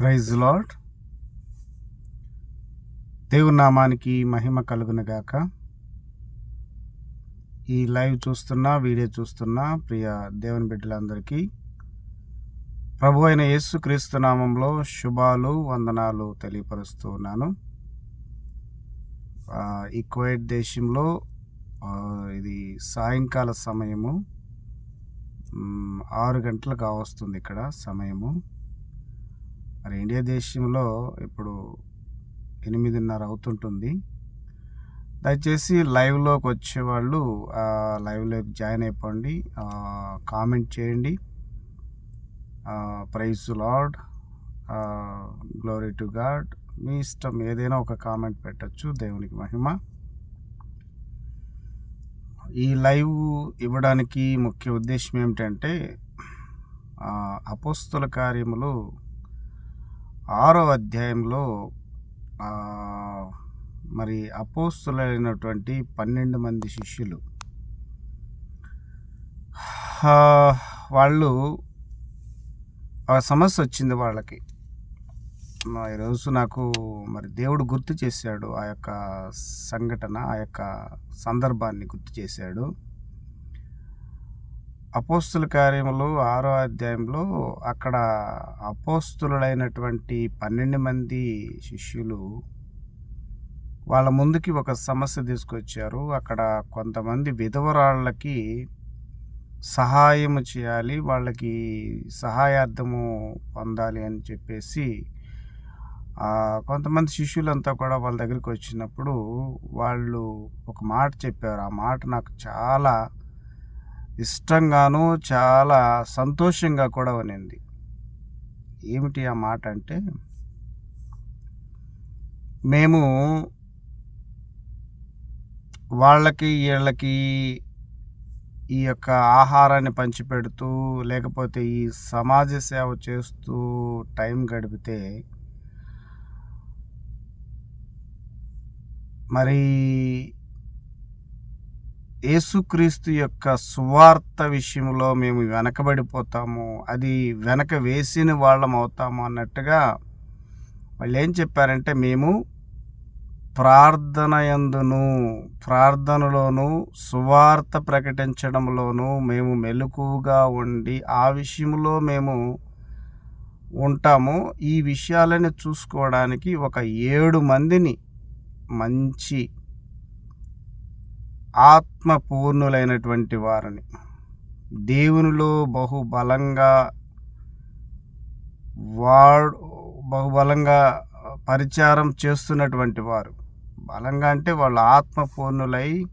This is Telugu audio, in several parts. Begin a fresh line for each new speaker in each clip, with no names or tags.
ప్రైజ్ లాడ్ దేవుని నామానికి మహిమ కలుగునగాక ఈ లైవ్ చూస్తున్న వీడియో చూస్తున్న ప్రియ దేవుని బిడ్డలందరికీ ప్రభు అయిన యేసు క్రీస్తు నామంలో శుభాలు వందనాలు తెలియపరుస్తూ ఉన్నాను. ఈ కువైట్ దేశంలో ఇది సాయంకాల సమయము ఆరు గంటలకు కావస్తుంది ఇక్కడ సమయము. మరి ఇండియా దేశంలో ఇప్పుడు ఎనిమిదిన్నర అవుతుంటుంది. దయచేసి లైవ్లోకి వచ్చేవాళ్ళు వాళ్ళు లైవ్లోకి జాయిన్ అయిపోండి. కామెంట్ చేయండి. Praise lord. Glory to God. మీ ఇష్టం ఏదైనా ఒక కామెంట్ పెట్టచ్చు. దేవునికి మహిమ. ఈ లైవ్ ఇవ్వడానికి ముఖ్య ఉద్దేశం ఏమిటంటే అపోస్తుల కార్యములు ఆరో అధ్యాయంలో మరి అపోస్తులైనటువంటి పన్నెండు మంది శిష్యులు. వాళ్ళు ఆ సమస్య వచ్చింది వాళ్ళకి. ఈరోజు నాకు మరి దేవుడు గుర్తు చేశాడు. ఆ యొక్క సంఘటన ఆ యొక్క సందర్భాన్ని గుర్తు చేశాడు. అపోస్తుల కార్యములు ఆరో అధ్యాయంలో అక్కడ అపోస్తులైనటువంటి పన్నెండు మంది శిష్యులు వాళ్ళ ముందుకి ఒక సమస్య తీసుకొచ్చారు. అక్కడ కొంతమంది విధవరాళ్ళకి సహాయము చేయాలి వాళ్ళకి సహాయార్థము పొందాలి అని చెప్పేసి కొంతమంది శిష్యులంతా కూడా వాళ్ళ దగ్గరికి వచ్చినప్పుడు వాళ్ళు ఒక మాట చెప్పారు. ఆ మాట నాకు చాలా ఇష్టంగాను చాలా సంతోషంగా కూడా ఉనింది ఏమిటి ఆ మాట అంటే మేము వాళ్ళకి వీళ్ళకి ఈ యొక్క ఆహారాన్ని పంచిపెడుతూ లేకపోతే ఈ సమాజ సేవ చేస్తూ టైం గడిపితే మరి యేసుక్రీస్తు యొక్క సువార్త విషయంలో మేము వెనకబడిపోతాము అది వెనక వేసిన వాళ్ళం అవుతాము అన్నట్టుగా వాళ్ళు ఏం చెప్పారంటే మేము ప్రార్థన యందును ప్రార్థనలోను సువార్త ప్రకటించడంలోను మేము మెలకుగా ఉండి ఆ విషయంలో మేము ఉంటాము. ఈ విషయాలని చూసుకోవడానికి ఒక ఏడు మందిని మంచి ఆత్మపూర్ణులైనటువంటి వారిని. దేవునిలో బహుబలంగా వాడు బహుబలంగా పరిచారం చేస్తున్నటువంటి వారు. బలంగా అంటే వాళ్ళు ఆత్మపూర్ణులై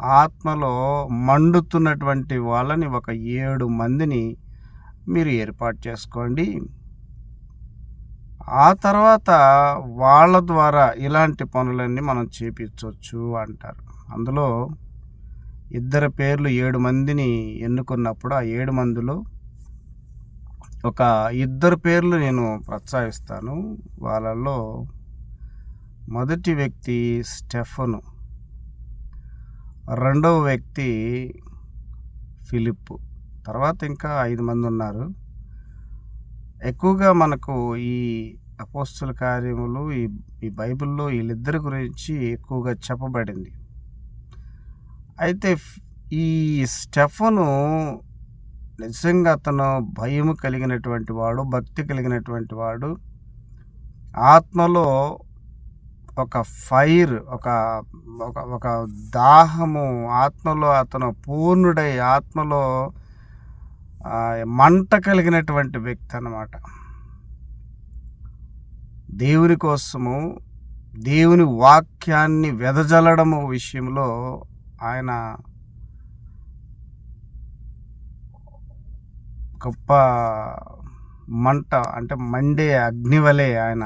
ఆత్మలో మండుతున్నటువంటి వాళ్ళని ఒక ఏడు మందిని మీరు ఏర్పాటు చేసుకోండి. ఆ తర్వాత వాళ్ళ ద్వారా ఇలాంటి పనులన్నీ మనం చేపించవచ్చు అంటారు. అందులో ఇద్దరు పేర్లు ఏడు మందిని ఎన్నుకున్నప్పుడు ఆ ఏడు మందిలో ఒక ఇద్దరు పేర్లు నేను ప్రోత్సహిస్తాను వాళ్ళల్లో మొదటి వ్యక్తి స్టెఫను రెండవ వ్యక్తి ఫిలిప్ తర్వాత ఇంకా ఐదు మంది ఉన్నారు. ఎక్కువగా మనకు ఈ అపోస్తుల కార్యములు ఈ ఈ బైబిల్లో వీళ్ళిద్దరి గురించి ఎక్కువగా చెప్పబడింది. అయితే ఈ స్టెఫను నిజంగా అతను భయం కలిగినటువంటి వాడు భక్తి కలిగినటువంటి వాడు. ఆత్మలో ఒక ఫైర్ ఒక ఒక ఒక దాహము ఆత్మలో అతను పూర్ణుడై ఆత్మలో మంట కలిగినటువంటి వ్యక్తి అన్నమాట. దేవుని కోసము దేవుని వాక్యాన్ని వెదజల్లడము విషయంలో ఆయన గొప్ప మంట అంటే మండే అగ్నివలే ఆయన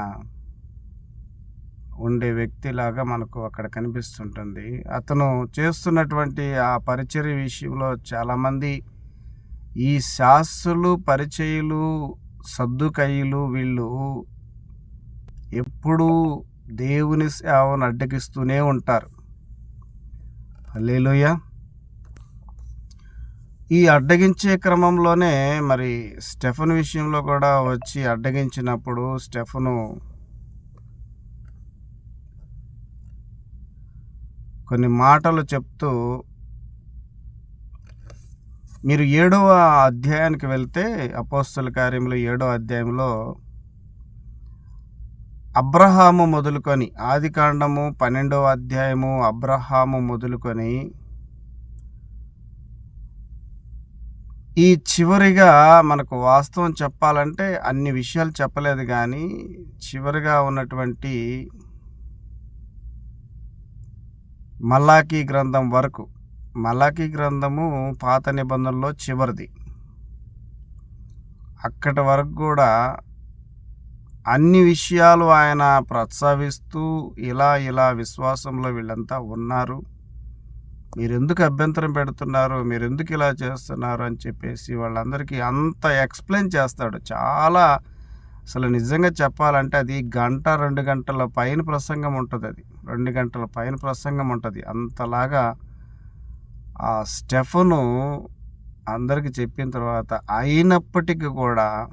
ఉండే వ్యక్తిలాగా మనకు అక్కడ కనిపిస్తుంటుంది. అతను చేస్తున్నటువంటి ఆ పరిచర్య విషయంలో చాలామంది ఈ శాస్త్రులు పరిచయులు సర్దుకయ్యలు వీళ్ళు ఎప్పుడూ దేవుని సేవను అడ్డగిస్తూనే ఉంటారు. హల్లెలూయా. ఈ అడ్డగించే క్రమంలోనే మరి స్టెఫన్ విషయంలో కూడా వచ్చి అడ్డగించినప్పుడు స్టెఫను కొన్ని మాటలు చెప్తూ మీరు ఏడవ అధ్యాయానికి వెళ్తే అపోస్తుల కార్యంలో ఏడవ అధ్యాయంలో అబ్రహాము మొదలుకొని ఆది కాండము పన్నెండవ అధ్యాయము అబ్రహాము మొదలుకొని ఈ చివరిగా మనకు వాస్తవం చెప్పాలంటే అన్ని విషయాలు చెప్పలేదు కానీ చివరిగా ఉన్నటువంటి మల్లాకీ గ్రంథం వరకు మలాకీ గ్రంథము పాత నిబంధనలో చివరిది. అక్కడి వరకు కూడా అన్ని విషయాలు ఆయన ప్రస్తావిస్తూ ఇలా ఇలా విశ్వాసంలో వీళ్ళంతా ఉన్నారు. మీరెందుకు అభ్యంతరం పెడుతున్నారు? మీరెందుకు ఇలా చేస్తున్నారు? అని చెప్పేసి వాళ్ళందరికీ అంత ఎక్స్ప్లెయిన్ చేస్తాడు. చాలా అసలు నిజంగా చెప్పాలంటే అది గంట రెండు గంటల పైన ప్రసంగం ఉంటుంది అది. రెండు గంటల పైన ప్రసంగం ఉంటుంది. అంతలాగా ఆ స్టెఫను అందరికి చెప్పిన తర్వాత అయినప్పటికీ కూడా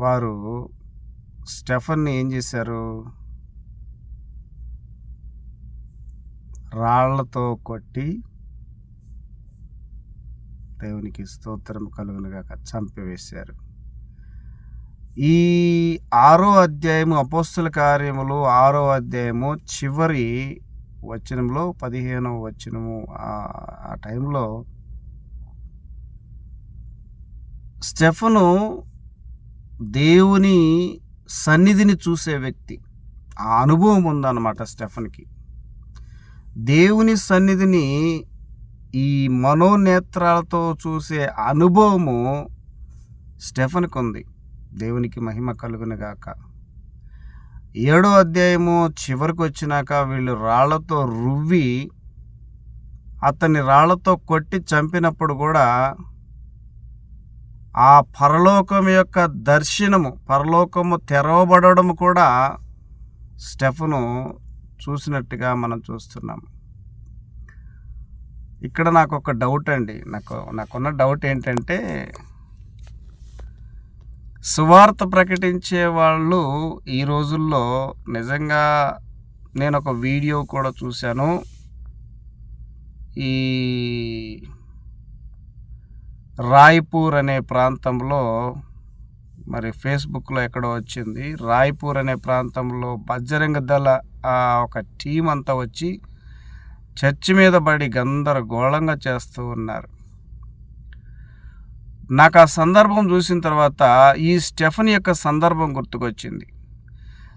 వారు స్టెఫన్ని ఏం చేశారు? రాళ్ళతో కొట్టి దేవునికి స్తోత్రం కలుగునుగా చంపివేశారు. ఈ ఆరో అధ్యాయము అపోస్తుల కార్యములు ఆరో అధ్యాయము చివరి వచనంలో పదిహేనవ వచనము ఆ టైంలో స్టెఫను దేవుని సన్నిధిని చూసే వ్యక్తి. ఆ అనుభవం ఉందన్నమాట స్టెఫన్కి. దేవుని సన్నిధిని ఈ మనోనేత్రాలతో చూసే అనుభవము స్టెఫన్కి ఉంది దేవునికి మహిమ కలుగునుగాక ఏడో అధ్యాయము చివరికి వచ్చినాక వీళ్ళు రాళ్ళతో రువ్వి అతన్ని రాళ్ళతో కొట్టి చంపినప్పుడు కూడా ఆ పరలోకం యొక్క దర్శనము పరలోకము తెరవబడడం కూడా స్టెఫను చూసినట్టుగా మనం చూస్తున్నాం. ఇక్కడ నాకు ఒక డౌట్ అండి. నాకు నాకున్న డౌట్ ఏంటంటే సువార్త ప్రకటించే వాళ్ళు ఈ రోజుల్లో నిజంగా నేను ఒక వీడియో కూడా చూశాను. ఈ రాయ్పూర్ అనే ప్రాంతంలో మరి ఫేస్బుక్లో ఎక్కడో వచ్చింది. రాయ్పూర్ అనే ప్రాంతంలో బజరంగ దళ ఒక టీం అంతా వచ్చి చర్చి మీద పడి గందరగోళంగా చేస్తూ ఉన్నారు. నాకు ఆ సందర్భం చూసిన తర్వాత ఈ స్టెఫన్ యొక్క సందర్భం గుర్తుకొచ్చింది.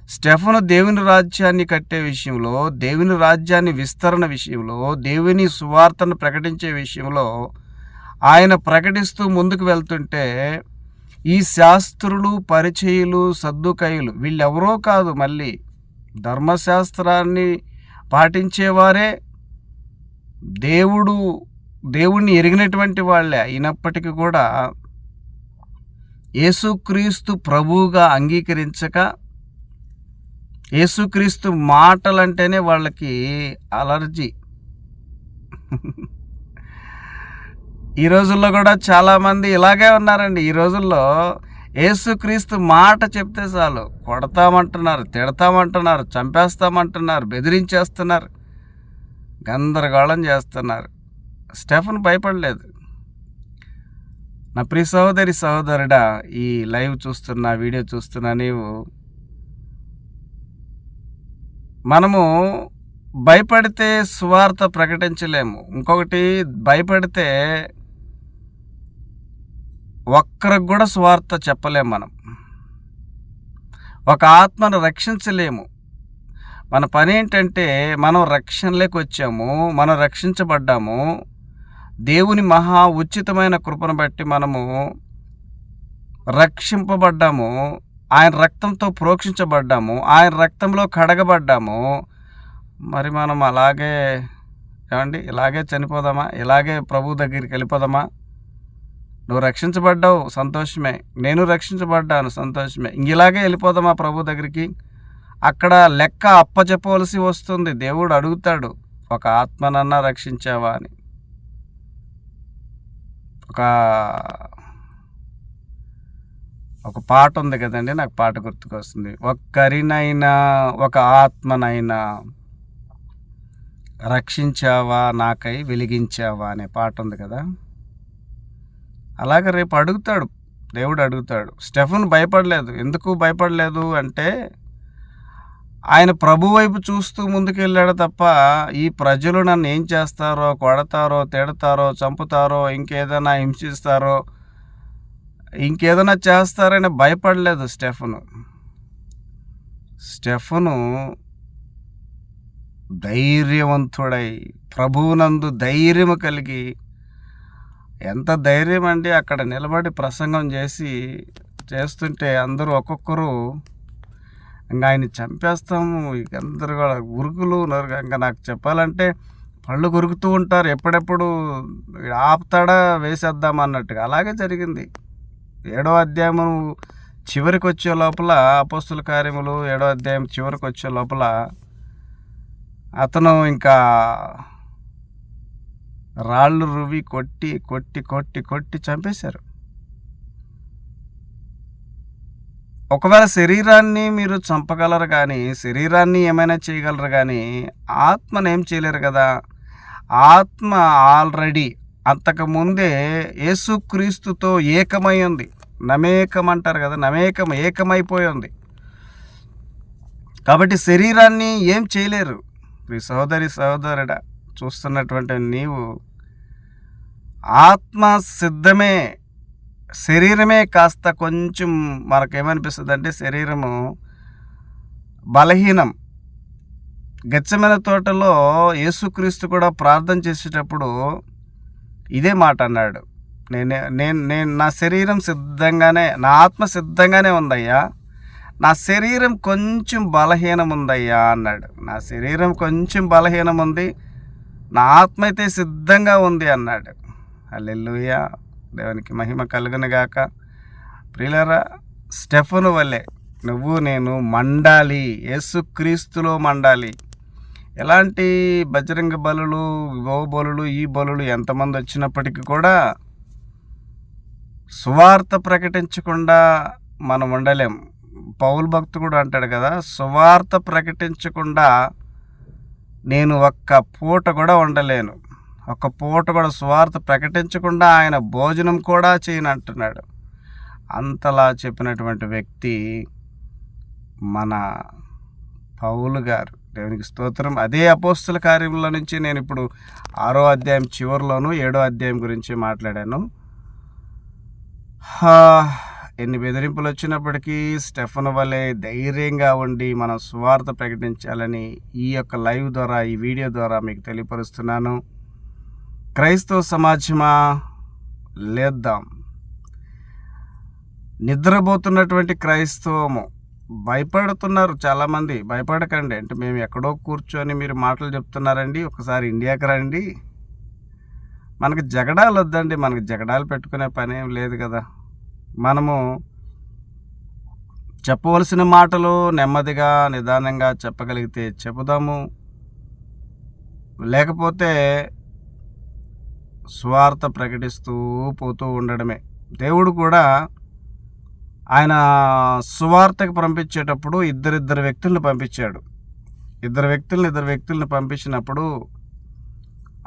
స్టెఫను దేవుని రాజ్యాన్ని కట్టే విషయంలో దేవుని రాజ్యాన్ని విస్తరణ విషయంలో దేవుని సువార్తను ప్రకటించే విషయంలో ఆయన ప్రకటిస్తూ ముందుకు వెళ్తుంటే ఈ శాస్త్రులు పరిచయులు సర్దుకయులు వీళ్ళెవరో కాదు మళ్ళీ ధర్మశాస్త్రాన్ని పాటించేవారే. దేవుడు దేవుణ్ణి ఎరిగినటువంటి వాళ్ళే. అయినప్పటికీ కూడా యేసుక్రీస్తు ప్రభువుగా అంగీకరించక యేసుక్రీస్తు మాటలంటేనే వాళ్ళకి అలర్జీ. ఈ రోజుల్లో కూడా చాలామంది ఇలాగే ఉన్నారండి. ఈ రోజుల్లో యేసుక్రీస్తు మాట చెప్తే చాలు. కొడతామంటున్నారు తిడతామంటున్నారు చంపేస్తామంటున్నారు బెదిరించేస్తున్నారు గందరగోళం చేస్తున్నారు. స్టెఫన్ భయపడలేదు. నా ప్రియ సహోదరి సహోదరుడా ఈ లైవ్ చూస్తున్నా వీడియో చూస్తున్నా నీవు మనము భయపడితే సువార్త ప్రకటించలేము. ఇంకొకటి భయపడితే ఒక్కరికి కూడా స్వార్థ చెప్పలేము మనం. ఒక ఆత్మను రక్షించలేము. మన పని ఏంటంటే మనం రక్షణలోకి వచ్చాము మనం రక్షించబడ్డాము. దేవుని మహా ఉచితమైన కృపను బట్టి మనము రక్షింపబడ్డాము. ఆయన రక్తంతో ప్రోక్షించబడ్డాము. ఆయన రక్తంలో కడగబడ్డాము. మరి మనం అలాగే ఏమండి? ఇలాగే చనిపోదామా? ఇలాగే ప్రభు దగ్గరికి వెళ్ళిపోదామా? నువ్వు రక్షించబడ్డావు సంతోషమే. నేను రక్షించబడ్డాను సంతోషమే. ఇలాగే ఇలాగే వెళ్ళిపోదామా ప్రభు దగ్గరికి. అక్కడ లెక్క అప్పచెప్పవలసి వస్తుంది. దేవుడు అడుగుతాడు ఒక ఆత్మనన్నా రక్షించావా? అని. ఒక ఒక పాట ఉంది కదండి నాకు పాట గుర్తుకొస్తుంది. ఒక్కరినైనా ఒక ఆత్మనైనా రక్షించావా నాకై వెలిగించావా అనే పాట ఉంది కదా. అలాగే రేపు అడుగుతాడు. దేవుడు అడుగుతాడు. స్టెఫన్ భయపడలేదు. ఎందుకు భయపడలేదు అంటే ఆయన ప్రభు వైపు చూస్తూ ముందుకెళ్ళాడు తప్ప ఈ ప్రజలు నన్ను ఏం చేస్తారో కొడతారో తిడతారో చంపుతారో ఇంకేదైనా హింసిస్తారో ఇంకేదైనా చేస్తారని భయపడలేదు స్టెఫను. స్టెఫను ధైర్యవంతుడై ప్రభువునందు ధైర్యము కలిగి ఎంత ధైర్యం అండి అక్కడ నిలబడి ప్రసంగం చేసి చేస్తుంటే అందరూ ఒక్కొక్కరు ఇంకా ఆయన చంపేస్తాము ఇక అందరు కూడా ఉరుకులు ఇంకా నాకు చెప్పాలంటే పళ్ళు గురుకుతూ ఉంటారు. ఎప్పుడెప్పుడు ఆపుతాడా వేసేద్దాం అన్నట్టుగా అలాగే జరిగింది. ఏడో అధ్యాయము చివరికి వచ్చే లోపల అపోస్తుల కార్యములు ఏడో అధ్యాయం చివరికి వచ్చే లోపల అతను ఇంకా రాళ్ళు రువి కొట్టి కొట్టి కొట్టి కొట్టి చంపేశారు. ఒకవేళ శరీరాన్ని మీరు చంపగలరు కానీ శరీరాన్ని ఏమైనా చేయగలరు కానీ ఆత్మనేం ఏం చేయలేరు కదా? ఆత్మ ఆల్రెడీ అంతకుముందే యేసుక్రీస్తుతో ఏకమై ఉంది. నమేకం అంటారు కదా నమేకం ఏకమైపోయి ఉంది. కాబట్టి శరీరాన్ని ఏం చేయలేరు. మీ సహోదరి సహోదరుడా చూస్తున్నటువంటి నీవు ఆత్మ సిద్ధమే శరీరమే కాస్త కొంచెం మనకేమనిపిస్తుంది అంటే శరీరము బలహీనం. గచ్చమైన తోటలో యేసుక్రీస్తు కూడా ప్రార్థన చేసేటప్పుడు ఇదే మాట అన్నాడు. నేను నేను నేను నా శరీరం సిద్ధంగానే నా ఆత్మ సిద్ధంగానే ఉందయ్యా. నా శరీరం కొంచెం బలహీనం ఉందయ్యా అన్నాడు. నా శరీరం కొంచెం బలహీనం ఉంది నా ఆత్మ అయితే సిద్ధంగా ఉంది అన్నాడు. అల్లెల్లుయ్యా దేవునికి మహిమ కలుగునుగాక ప్రియులరా స్టెఫను వల్లే నువ్వు నేను మండాలి. యేసుక్రీస్తులో మండాలి. ఎలాంటి బజరంగ బలులు గో బలులు ఈ బలులు ఎంతమంది వచ్చినప్పటికీ కూడా సువార్త ప్రకటించకుండా మనం ఉండలేం. పౌల్ భక్తు కూడా అంటాడు కదా సువార్త ప్రకటించకుండా నేను ఒక్క పూట కూడా ఉండలేను. ఒక్క పూట కూడా స్వార్థ ప్రకటించకుండా ఆయన భోజనం కూడా చేయను అంటున్నాడు. అంతలా చెప్పినటువంటి వ్యక్తి మన పౌలు గారు. దేవునికి స్తోత్రం. అదే అపోస్తుల కార్యంలో నుంచి నేను ఇప్పుడు ఆరో అధ్యాయం చివరిలోను ఏడో అధ్యాయం గురించి మాట్లాడాను. ఎన్ని బెదిరింపులు వచ్చినప్పటికీ స్టెఫన్ వలె ధైర్యంగా ఉండి మనం స్వార్థ ప్రకటించాలని ఈ యొక్క లైవ్ ద్వారా ఈ వీడియో ద్వారా మీకు తెలియపరుస్తున్నాను. క్రైస్తవ సమాజమా? లేద్దాం. నిద్రపోతున్నటువంటి క్రైస్తవము. భయపడుతున్నారు చాలామంది. భయపడకండి. అంటే మేము ఎక్కడో కూర్చొని మీరు మాటలు చెప్తున్నారండి. ఒకసారి ఇండియాకి రండి. మనకి జగడాలు వద్దండి మనకి జగడాలు పెట్టుకునే పని ఏం లేదు కదా. మనము చెప్పవలసిన మాటలు నెమ్మదిగా నిదానంగా చెప్పగలిగితే చెబుదాము. లేకపోతే స్వార్థ ప్రకటిస్తూ పోతూ ఉండడమే. దేవుడు కూడా ఆయన సువార్తకు పంపించేటప్పుడు ఇద్దరిద్దరు వ్యక్తులను పంపించాడు. ఇద్దరు వ్యక్తులను ఇద్దరు వ్యక్తులను పంపించినప్పుడు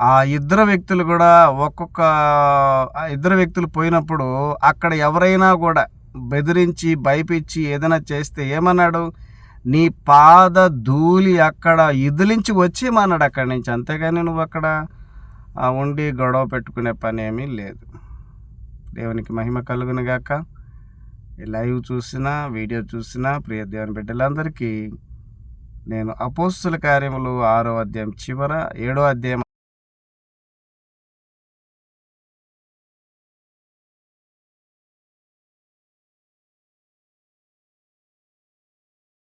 ఆ ఇద్దరు వ్యక్తులు కూడా ఒక్కొక్క ఆ ఇద్దరు వ్యక్తులు పోయినప్పుడు అక్కడ ఎవరైనా కూడా బెదిరించి భయపించి ఏదైనా చేస్తే ఏమన్నాడు? నీ పాద ధూళి అక్కడ ఇదిలించి వచ్చేమన్నాడు అక్కడి నుంచి. అంతేగాని నువ్వు అక్కడ ఉండి గొడవ పెట్టుకునే పని ఏమీ లేదు. దేవునికి మహిమ కలుగునుగాక. లైవ్ చూసినా వీడియో చూసినా ప్రియ దేవుని బిడ్డలందరికీ నేను అపోస్తుల కార్యములు ఆరో అధ్యాయం చివర ఏడో అధ్యాయం